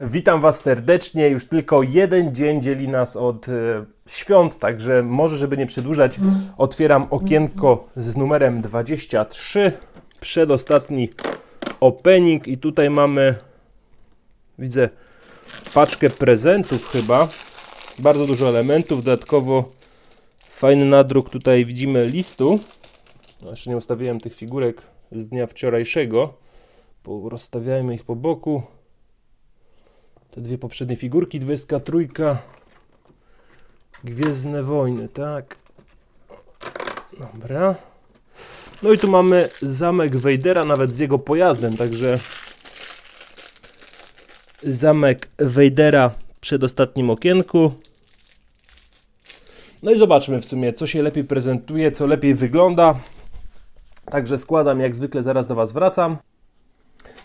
Witam Was serdecznie. Już tylko jeden dzień dzieli nas od e, świąt, także może, żeby nie przedłużać, otwieram okienko z numerem 23. Przedostatni opening i tutaj mamy, widzę, paczkę prezentów chyba. Bardzo dużo elementów, dodatkowo fajny nadruk. Tutaj widzimy listu. No, jeszcze nie ustawiłem tych figurek z dnia wczorajszego. Rozstawiajmy ich po boku. Te dwie poprzednie figurki, dwudziestka trójka. Gwiezdne wojny, tak. Dobra. No i tu mamy zamek Wejdera, nawet z jego pojazdem, także zamek Wejdera w przedostatnim okienku. No i zobaczmy w sumie, co się lepiej prezentuje, co lepiej wygląda. Także składam, jak zwykle zaraz do Was wracam.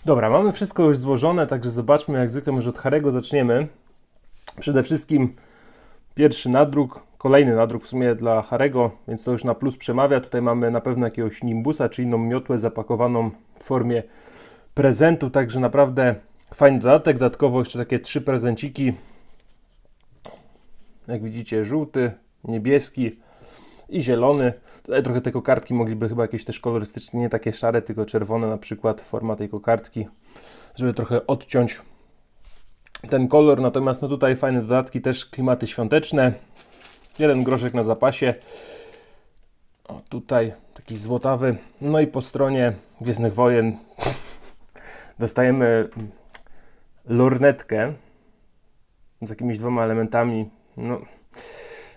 Dobra, mamy wszystko już złożone, także zobaczmy, jak zwykle może od Harego zaczniemy. Przede wszystkim pierwszy nadruk, kolejny nadruk w sumie dla Harego, więc to już na plus przemawia. Tutaj mamy na pewno jakiegoś nimbusa, czy inną miotłę zapakowaną w formie prezentu, także naprawdę fajny dodatek. Dodatkowo jeszcze takie trzy prezenciki. Jak widzicie, żółty, niebieski i zielony. Tutaj trochę te kokardki mogliby chyba jakieś też kolorystycznie, nie takie szare, tylko czerwone na przykład, forma tej kokardki, żeby trochę odciąć ten kolor. Natomiast no tutaj fajne dodatki, też klimaty świąteczne. Jeden groszek na zapasie. O, tutaj taki złotawy. No i po stronie Gwiezdnych Wojen dostajemy lornetkę z jakimiś dwoma elementami. No,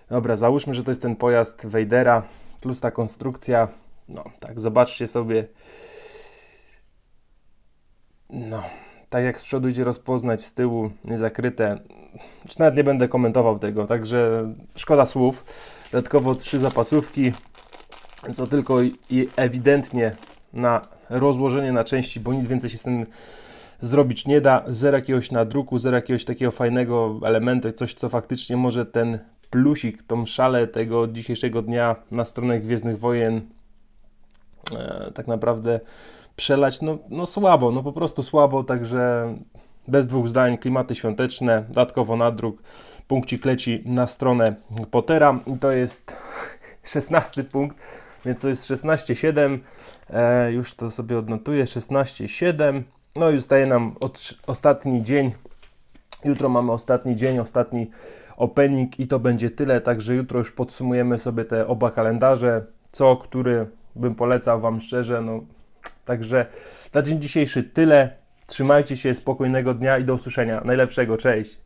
Dobra, załóżmy, że to jest ten pojazd Wejdera plus ta konstrukcja. No, tak, zobaczcie sobie. No, tak jak z przodu idzie rozpoznać, z tyłu niezakryte. Już nawet nie będę komentował tego, także szkoda słów. Dodatkowo trzy zapasówki, co tylko i ewidentnie na rozłożenie na części, bo nic więcej się z tym zrobić nie da. Zero jakiegoś nadruku, zero jakiegoś takiego fajnego elementu, coś co faktycznie może ten plusik, tą szalę tego dzisiejszego dnia na stronę Gwiezdnych Wojen e, tak naprawdę przelać, no, no słabo, no po prostu słabo, także bez dwóch zdań, klimaty świąteczne, dodatkowo nadruk, punkcik leci na stronę Pottera i to jest 16 punkt, więc to jest 16,7, e, już to sobie odnotuję, 16,7, no i zostaje nam ostatni dzień, jutro mamy ostatni dzień, ostatni opening i to będzie tyle, także jutro już podsumujemy sobie te oba kalendarze, co, który bym polecał Wam szczerze, no także na dzień dzisiejszy tyle, trzymajcie się, spokojnego dnia i do usłyszenia, najlepszego, cześć!